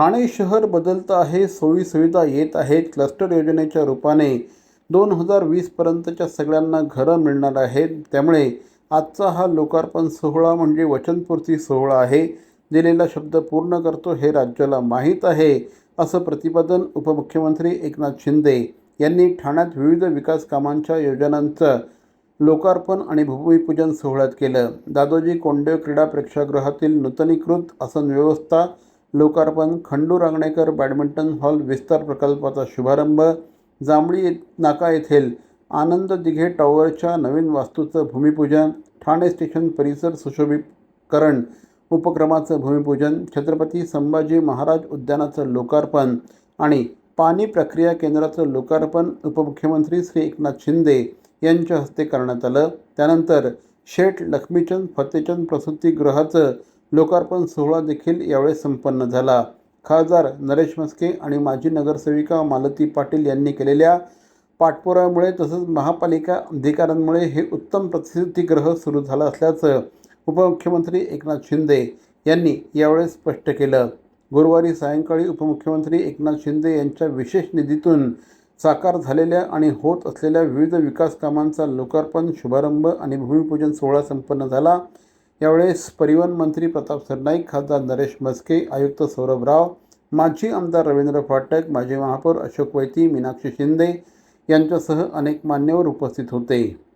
ठाणे शहर बदलतं आहे सोयीसुविधा येत आहेत. क्लस्टर योजनेच्या रूपाने दोन हजार वीसपर्यंतच्या सगळ्यांना घरं मिळणार आहेत. त्यामुळे आजचा हा लोकार्पण सोहळा म्हणजे वचनपूर्ती सोहळा आहे. दिलेला शब्द पूर्ण करतो हे राज्याला माहीत आहे असं प्रतिपादन उपमुख्यमंत्री एकनाथ शिंदे यांनी ठाण्यात विविध विकास कामांच्या योजनांचं लोकार्पण आणि भूमिपूजन सोहळ्यात केलं. दादोजी कोंडदेव क्रीडा प्रेक्षागृहातील नूतनीकृत आसन व्यवस्था लोकार्पण खंडू रांगणेकर बॅडमिंटन हॉल विस्तार प्रकल्पाचा शुभारंभ जांभळी नाका येथील आनंद दिघे टॉवरच्या नवीन वास्तूचं भूमिपूजन ठाणे स्टेशन परिसर सुशोभीकरण उपक्रमाचं भूमिपूजन छत्रपती संभाजी महाराज उद्यानाचं लोकार्पण आणि पाणी प्रक्रिया केंद्राचं लोकार्पण उपमुख्यमंत्री श्री एकनाथ शिंदे यांच्या हस्ते करण्यात आलं. त्यानंतर शेठ लक्ष्मीचंद फतेचंद प्रसूतीगृहाचं लोकार्पण सोहळा देखील यावेळी संपन्न झाला. खासदार नरेश मस्के आणि माजी नगरसेविका मालती पाटील यांनी केलेल्या पाठपुरामुळे तसंच महापालिका अधिकाऱ्यांमुळे हे उत्तम प्रतिसिद्धीग्रह सुरू झालं असल्याचं उपमुख्यमंत्री एकनाथ शिंदे यांनी यावेळी स्पष्ट केलं. गुरुवारी सायंकाळी उपमुख्यमंत्री एकनाथ शिंदे यांच्या विशेष निधीतून साकार झालेल्या आणि होत असलेल्या विविध विकास कामांचा लोकार्पण शुभारंभ आणि भूमिपूजन सोहळा संपन्न झाला. यावेळेस परिवहन मंत्री प्रताप सरनाईक खासदार नरेश मस्के आयुक्त सौरभ राव माजी आमदार रवींद्र फाटक माजी महापौर अशोक वैती मीनाक्षी शिंदे यांच्यासह अनेक मान्यवर उपस्थित होते.